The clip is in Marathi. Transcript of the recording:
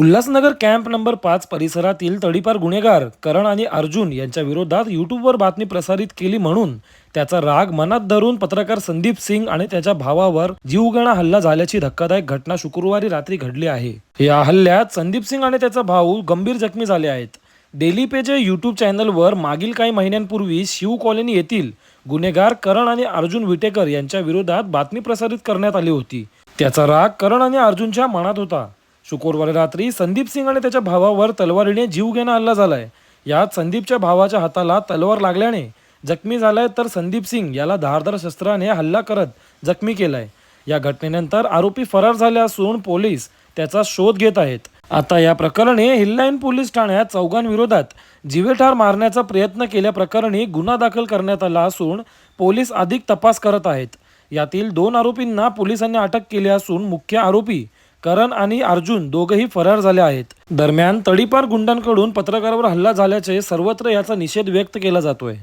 उल्हासनगर कॅम्प नंबर पाच परिसरातील तडीपार गुन्हेगार करण आणि अर्जुन यांच्या विरोधात यूट्यूबवर बातमी प्रसारित केली म्हणून त्याचा राग मनात धरून पत्रकार संदीप सिंग आणि त्याच्या भावावर जीवगणा हल्ला झाल्याची धक्कादायक घटना शुक्रवारी रात्री घडली आहे. या हल्ल्यात संदीप सिंग आणि त्याचा भाऊ गंभीर जखमी झाले आहेत. डेली पेज या यूट्यूब चॅनलवर मागील काही महिन्यांपूर्वी शिव कॉलनी येथील गुन्हेगार करण आणि अर्जुन विटेकर यांच्या विरोधात बातमी प्रसारित करण्यात आली होती. त्याचा राग करण आणि अर्जुनच्या मनात होता. शुक्रवारी रात्री संदीप सिंग आणि त्याच्या भावावर तलवारीने जीवघेणा हल्ला झालाय. यात संदीपच्या भावाच्या हाताला तलवार लागल्याने जखमी झालाय तर संदीप सिंग याला धारदार शस्त्राने हल्ला करत जखमी केलाय. या घटनेनंतर आरोपी फरार झाले असून पोलीस त्याचा शोध घेत आहेत. आता या प्रकरणी हिल्लाईन पोलीस ठाण्यात चौघांविरोधात जीवेठार मारण्याचा प्रयत्न केल्याप्रकरणी गुन्हा दाखल करण्यात आला असून पोलीस अधिक तपास करत आहेत. यातील दोन आरोपींना पोलिसांनी अटक केली असून मुख्य आरोपी करण आणि अर्जुन दोघेही फरार झाले आहेत. दरम्यान तडीपार गुंडांकडून पत्रकारावर हल्ला झाल्याचे सर्वत्र याचा निषेध व्यक्त केला जातोय.